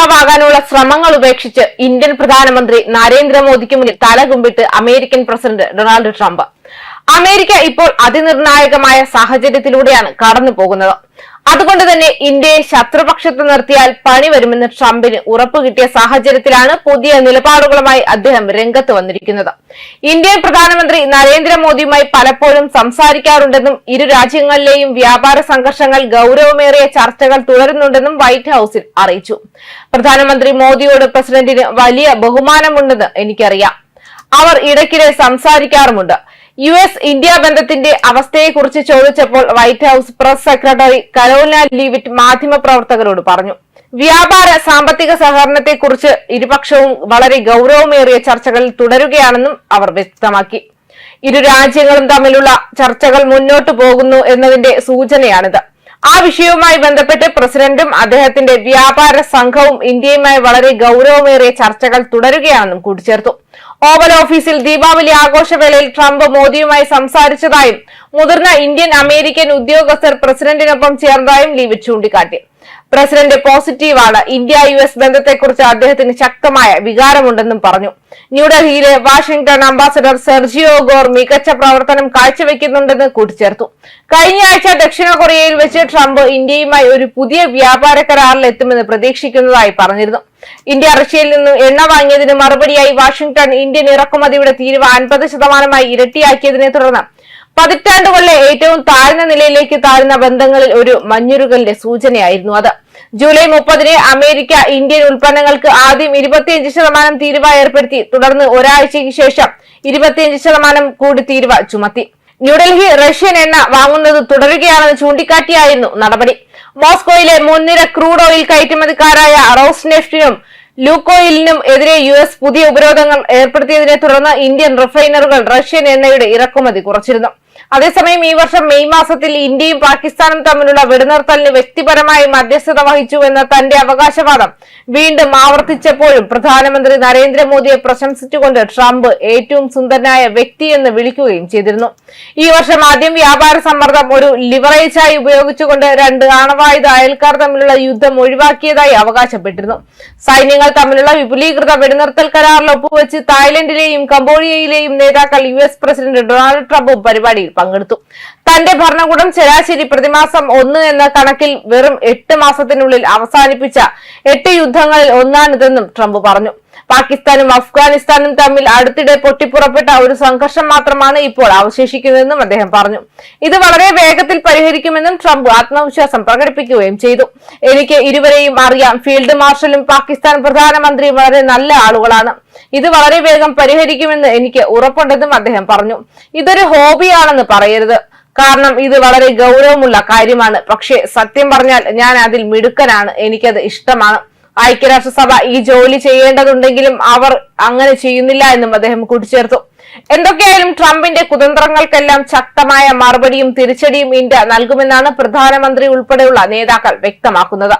നേതാവാകാനുള്ള ശ്രമങ്ങൾ ഉപേക്ഷിച്ച് ഇന്ത്യൻ പ്രധാനമന്ത്രി നരേന്ദ്രമോദിക്ക് മുന്നിൽ തലകുമ്പിട്ട് American president Donald Trump. America ഇപ്പോൾ അതിനിർണായകമായ സാഹചര്യത്തിലൂടെയാണ് കടന്നു പോകുന്നത് അതുകൊണ്ട് തന്നെ ഇന്ത്യയെ ശത്രുപക്ഷത്ത് നിർത്തിയാൽ പണി വരുമെന്ന് ട്രംപിന് ഉറപ്പ് കിട്ടിയ സാഹചര്യത്തിലാണ് പുതിയ നിലപാടുകളുമായി അദ്ദേഹം രംഗത്ത് വന്നിരിക്കുന്നത്. ഇന്ത്യൻ പ്രധാനമന്ത്രി നരേന്ദ്രമോദിയുമായി പലപ്പോഴും സംസാരിക്കാറുണ്ടെന്നും ഇരു രാജ്യങ്ങളിലെയും വ്യാപാര സംഘർഷങ്ങൾ ഗൌരവമേറിയ ചർച്ചകൾ തുടരുന്നുണ്ടെന്നും വൈറ്റ് ഹൌസിൽ അറിയിച്ചു. പ്രധാനമന്ത്രി മോദിയോട് പ്രസിഡന്റിന് വലിയ ബഹുമാനമുണ്ടെന്ന് എനിക്കറിയാം. അവർ ഇടയ്ക്കിടെ സംസാരിക്കാറുമുണ്ട്. യു എസ് ഇന്ത്യ ബന്ധത്തിന്റെ അവസ്ഥയെക്കുറിച്ച് ചോദിച്ചപ്പോൾ White House press secretary Karoline Leavitt മാധ്യമപ്രവർത്തകരോട് പറഞ്ഞു. വ്യാപാര സാമ്പത്തിക സഹകരണത്തെക്കുറിച്ച് ഇരുപക്ഷവും വളരെ ഗൌരവമേറിയ ചർച്ചകൾ തുടരുകയാണെന്നും അവർ വ്യക്തമാക്കി. ഇരു രാജ്യങ്ങളും തമ്മിലുള്ള ചർച്ചകൾ മുന്നോട്ടു പോകുന്നു എന്നതിന്റെ സൂചനയാണിത്. ആ വിഷയവുമായി ബന്ധപ്പെട്ട് പ്രസിഡന്റും അദ്ദേഹത്തിന്റെ വ്യാപാര സംഘവും ഇന്ത്യയുമായി വളരെ ഗൌരവമേറിയ ചർച്ചകൾ തുടരുകയാണെന്നും കൂട്ടിച്ചേർത്തു. ഓവൽ ഓഫീസിൽ ദീപാവലി ആഘോഷവേളയിൽ ട്രംപ് മോദിയുമായി സംസാരിച്ചതായും മുതിർന്ന ഇന്ത്യൻ അമേരിക്കൻ ഉദ്യോഗസ്ഥർ പ്രസിഡന്റിനൊപ്പം ചേർന്നതായും ലീവ് ചൂണ്ടിക്കാട്ടി. പ്രസിഡന്റ് പോസിറ്റീവാണ്. ഇന്ത്യ യു എസ് ബന്ധത്തെക്കുറിച്ച് അദ്ദേഹത്തിന് ശക്തമായ വികാരമുണ്ടെന്നും പറഞ്ഞു. ന്യൂഡൽഹിയിലെ വാഷിംഗ്ടൺ അംബാസഡർ സെർജിയോ ഗോർ മികച്ച പ്രവർത്തനം കാഴ്ചവെക്കുന്നുണ്ടെന്ന് കൂട്ടിച്ചേർത്തു. കഴിഞ്ഞ ആഴ്ച ദക്ഷിണ കൊറിയയിൽ വെച്ച് ട്രംപ് ഇന്ത്യയുമായി ഒരു പുതിയ വ്യാപാര കരാറിൽ എത്തുമെന്ന് പ്രതീക്ഷിക്കുന്നതായി പറഞ്ഞിരുന്നു. ഇന്ത്യ റഷ്യയിൽ നിന്ന് എണ്ണ വാങ്ങിയതിന് മറുപടിയായി വാഷിംഗ്ടൺ ഇന്ത്യൻ ഇറക്കുമതിയുടെ തീരുവ അൻപത് ശതമാനമായി ഇരട്ടിയാക്കിയതിനെ തുടർന്ന് പതിറ്റാണ്ടുകളിലെ ഏറ്റവും താഴ്ന്ന നിലയിലേക്ക് താഴ്ന്ന ബന്ധങ്ങളിൽ ഒരു മഞ്ഞുരുകലിന്റെ സൂചനയായിരുന്നു അത്. ജൂലൈ മുപ്പതിന് അമേരിക്ക ഇന്ത്യൻ ഉൽപ്പന്നങ്ങൾക്ക് ആദ്യം ഇരുപത്തിയഞ്ച് ശതമാനം തീരുവ ഏർപ്പെടുത്തി. തുടർന്ന് ഒരാഴ്ചയ്ക്ക് ശേഷം ഇരുപത്തിയഞ്ച് ശതമാനം കൂടി തീരുവ ചുമത്തി. ന്യൂഡൽഹി റഷ്യൻ എണ്ണ വാങ്ങുന്നത് തുടരുകയാണെന്ന് ചൂണ്ടിക്കാട്ടിയായിരുന്നു നടപടി. മോസ്കോയിലെ മുൻനിര ക്രൂഡ് ഓയിൽ കയറ്റുമതിക്കാരായ റോസ് നെഫ്റ്റിനും ലൂക്കോയിലിനും എതിരെ യു എസ് പുതിയ ഉപരോധങ്ങൾ ഏർപ്പെടുത്തിയതിനെ തുടർന്ന് ഇന്ത്യൻ റിഫൈനറുകൾ റഷ്യൻ എണ്ണയുടെ ഇറക്കുമതി കുറച്ചിരുന്നു. അതേസമയം ഈ വർഷം മെയ് മാസത്തിൽ ഇന്ത്യയും പാകിസ്ഥാനും തമ്മിലുള്ള വെടിനിർത്തലിന് വ്യക്തിപരമായി മധ്യസ്ഥത വഹിച്ചു എന്ന തന്റെ അവകാശവാദം വീണ്ടും ആവർത്തിച്ചപ്പോഴും പ്രധാനമന്ത്രി നരേന്ദ്രമോദിയെ പ്രശംസിച്ചുകൊണ്ട് ട്രംപ് ഏറ്റവും സുന്ദരനായ വ്യക്തി എന്ന് വിളിക്കുകയും ചെയ്തിരുന്നു. ഈ വർഷം ആദ്യം വ്യാപാര സമ്മർദ്ദം ഒരു ലിവറേജായി ഉപയോഗിച്ചുകൊണ്ട് രണ്ട് ആണവായുധ അയൽക്കാർ തമ്മിലുള്ള യുദ്ധം ഒഴിവാക്കിയതായി അവകാശപ്പെട്ടിരുന്നു. സൈന്യങ്ങൾ തമ്മിലുള്ള വിപുലീകൃത വെടിനിർത്തൽ കരാറിൽ ഒപ്പുവെച്ച് തായ്ലൻഡിലെയും കംബോഡിയയിലെയും നേതാക്കൾ യു പ്രസിഡന്റ് ഡൊണാൾഡ് ട്രംപും പരിപാടിയിൽ പങ്കെടുത്തു. തന്റെ ഭരണകൂടം ശരാശരി പ്രതിമാസം ഒന്ന് എന്ന കണക്കിൽ വെറും എട്ട് മാസത്തിനുള്ളിൽ അവസാനിപ്പിച്ച എട്ട് യുദ്ധങ്ങളിൽ ഒന്നാണിതെന്നും ട്രംപ് പറഞ്ഞു. പാകിസ്ഥാനും അഫ്ഗാനിസ്ഥാനും തമ്മിൽ അടുത്തിടെ പൊട്ടിപ്പുറപ്പെട്ട ഒരു സംഘർഷം മാത്രമാണ് ഇപ്പോൾ അവശേഷിക്കുന്നതെന്നും അദ്ദേഹം പറഞ്ഞു. ഇത് വളരെ വേഗത്തിൽ പരിഹരിക്കുമെന്നും ട്രംപ് ആത്മവിശ്വാസം പ്രകടിപ്പിക്കുകയും ചെയ്തു. എനിക്ക് ഇരുവരെയും അറിയാം ഫീൽഡ് മാർഷലും പാകിസ്ഥാൻ പ്രധാനമന്ത്രിയും വളരെ നല്ല ആളുകളാണ്. ഇത് വളരെ വേഗം പരിഹരിക്കുമെന്ന് എനിക്ക് ഉറപ്പുണ്ടെന്നും അദ്ദേഹം പറഞ്ഞു. ഇതൊരു ഹോബിയാണെന്ന് പറയരുത്. കാരണം ഇത് വളരെ ഗൗരവമുള്ള കാര്യമാണ്. പക്ഷേ സത്യം പറഞ്ഞാൽ ഞാൻ അതിൽ മിടുക്കനാണ്. എനിക്കത് ഇഷ്ടമാണ്. ഐക്യരാഷ്ട്രസഭ ഈ ജോലി ചെയ്യേണ്ടതുണ്ടെങ്കിലും അവർ അങ്ങനെ ചെയ്യുന്നില്ല എന്നും അദ്ദേഹം കൂട്ടിച്ചേർത്തു. എന്തൊക്കെയായാലും ട്രംപിന്റെ കുതന്ത്രങ്ങൾക്കെല്ലാം ശക്തമായ മറുപടിയും തിരിച്ചടിയും ഇന്ത്യ നൽകുമെന്നാണ് പ്രധാനമന്ത്രി ഉൾപ്പെടെയുള്ള നേതാക്കൾ വ്യക്തമാക്കുന്നത്.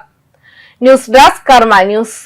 News desk Karma news.